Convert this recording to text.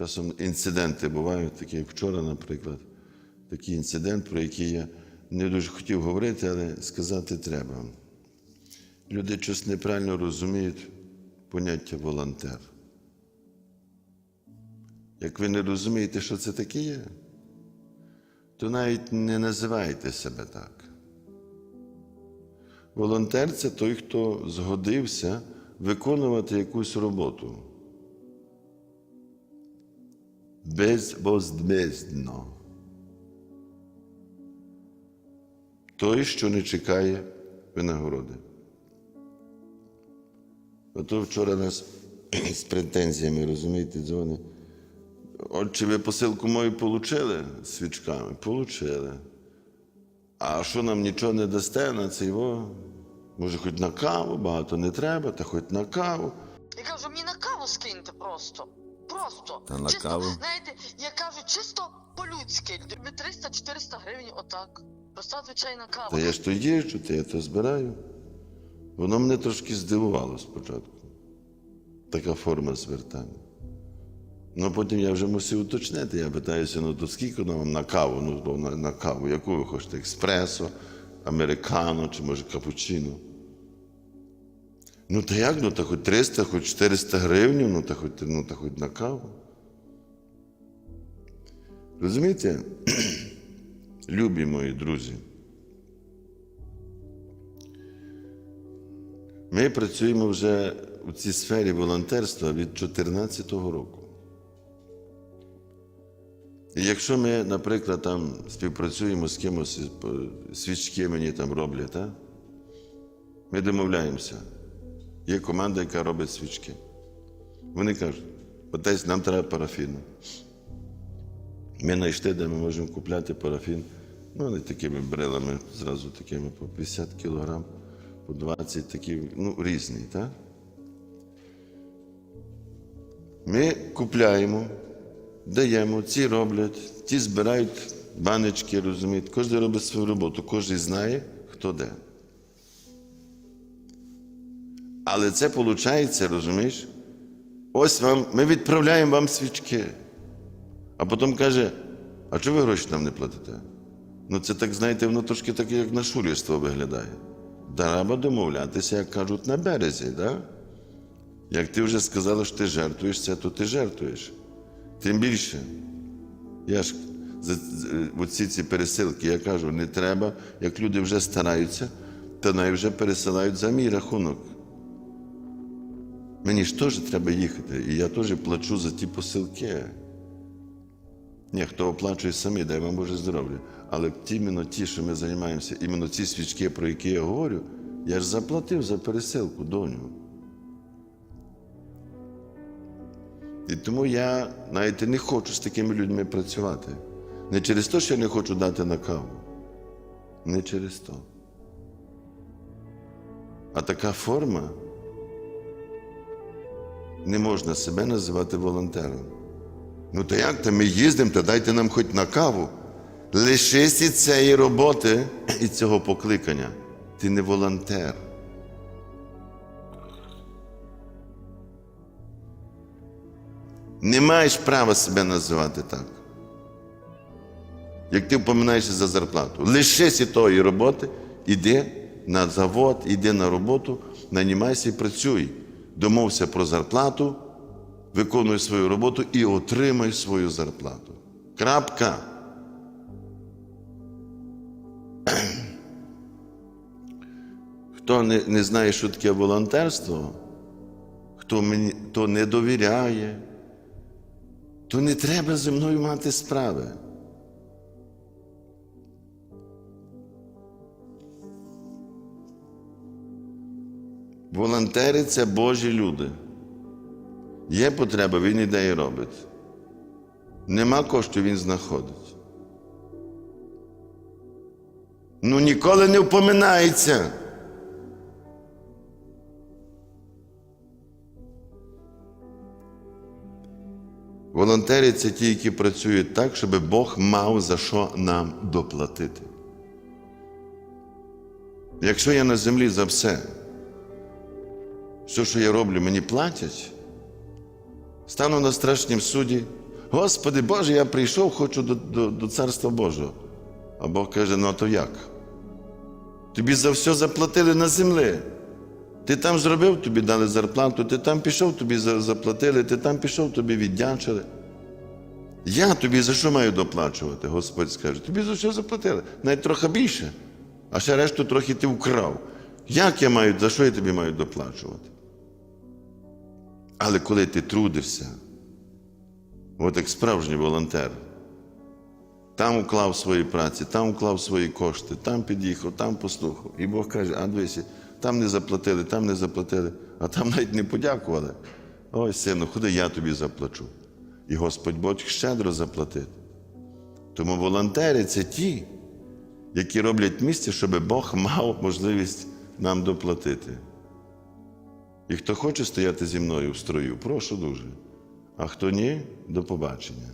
Часом інциденти бувають, такі як вчора, наприклад. Такий інцидент, про який я не дуже хотів говорити, але сказати треба. Люди щось неправильно розуміють поняття волонтер. Як ви не розумієте, що це таке є, то навіть не називайте себе так. Волонтер це той, хто згодився виконувати якусь роботу. Безвоздмездно. Той, що не чекає винагороди. Ото вчора нас з претензіями, розумієте, дзвони. От чи ви посилку мою получили свічками? Получили. А що нам нічого не дасте на цей во? Може, хоч на каву, багато не треба, та хоч на каву. Я кажу, мені на каву скиньте просто. Просто. Та на чисто, каву? Знаєте, я кажу, чисто по-людськи. 300-400 гривень отак. Проста звичайна кава. Та я ж то їжджу, та я то збираю. Воно мене трошки здивувало спочатку. Така форма звертання. Ну потім я вже мусив уточнити. Я питаюся, ну то скільки ну, вам на каву? Ну, на, на каву, яку ви хочете? Експресо, американо чи може капучино? Ну та як? Ну та хоч 300, хоч 400 гривень, ну та хоч, ну, та хоч на каву. Розумієте, любі мої друзі. Ми працюємо вже у цій сфері волонтерства від 2014 року. І якщо ми, наприклад, там співпрацюємо з кимось, свічки мені там роблять, а? ми домовляємося. Є команда, яка робить свічки. Вони кажуть, отець, нам треба парафіну. Ми знайшли, де ми можемо купляти парафін. Ну, не такими брилами, зразу такими по 50 кілограм, по 20, такі, ну, різні, так? Ми купляємо, даємо, ці роблять, ті збирають баночки, розумієте. Кожен робить свою роботу, кожен знає, хто де. Але це виходить, розумієш? Ось вам, ми відправляємо вам свічки. А потім каже, а чого ви гроші нам не платите? Ну це так, знаєте, воно трошки таке, як на шулерство виглядає. Треба домовлятися, як кажуть, на березі, так? Як ти вже сказала, що ти жертвуєш це, то ти жертвуєш. Тим більше, я ж за- оці ці пересилки, я кажу, не треба, як люди вже стараються, то навіть вже пересилають за мій рахунок. Мені ж теж треба їхати, і я теж плачу за ті посилки. Ні, хто оплачує самі, дай вам Боже здоров'я. Але іменно ті, що ми займаємося, іменно ці свічки, про які я говорю, я ж заплатив за пересилку доню. І тому я навіть не хочу з такими людьми працювати. Не через те, що я не хочу дати на каву. Не через то. А така форма не можна себе називати волонтером. Ну то як то ми їздимо, то дайте нам хоч на каву. Лишись від цієї роботи і цього покликання. Ти не волонтер. Не маєш права себе називати так. Як ти впоминаєшся за зарплату. Лишись від тої роботи, іди на завод, іди на роботу, нанімайся і працюй. Домовся про зарплату, виконуй свою роботу і отримай свою зарплату. Крапка. Хто не, не знає, що таке волонтерство, хто мені то не довіряє, то не треба зі мною мати справи. Волонтери це Божі люди. Є потреба, він іде і робить. Нема коштів, він знаходить. Ну ніколи не впоминається. Волонтери це ті, які працюють так, щоб Бог мав за що нам доплатити. Якщо я на землі за все, все, що я роблю, мені платять, стану на страшнім суді, Господи Боже, я прийшов, хочу до, до, до Царства Божого. А Бог каже: ну а то як? Тобі за все заплатили на землі. Ти там зробив, тобі дали зарплату, ти там пішов, тобі заплатили, ти там пішов, тобі віддячили. Я тобі за що маю доплачувати? Господь скаже, тобі за що заплатили? Навіть трохи більше, а ще решту трохи ти вкрав. Як я маю, за що я тобі маю доплачувати? Але коли ти трудишся, от як справжній волонтер, там уклав свої праці, там уклав свої кошти, там під'їхав, там послухав. І Бог каже, а дивися, там не заплатили, там не заплатили, а там навіть не подякували. Ой, сину, ходи, я тобі заплачу. І Господь Бог щедро заплатить. Тому волонтери це ті, які роблять місце, щоб Бог мав можливість нам доплатити. І хто хоче стояти зі мною в строю, прошу дуже. А хто ні, до побачення.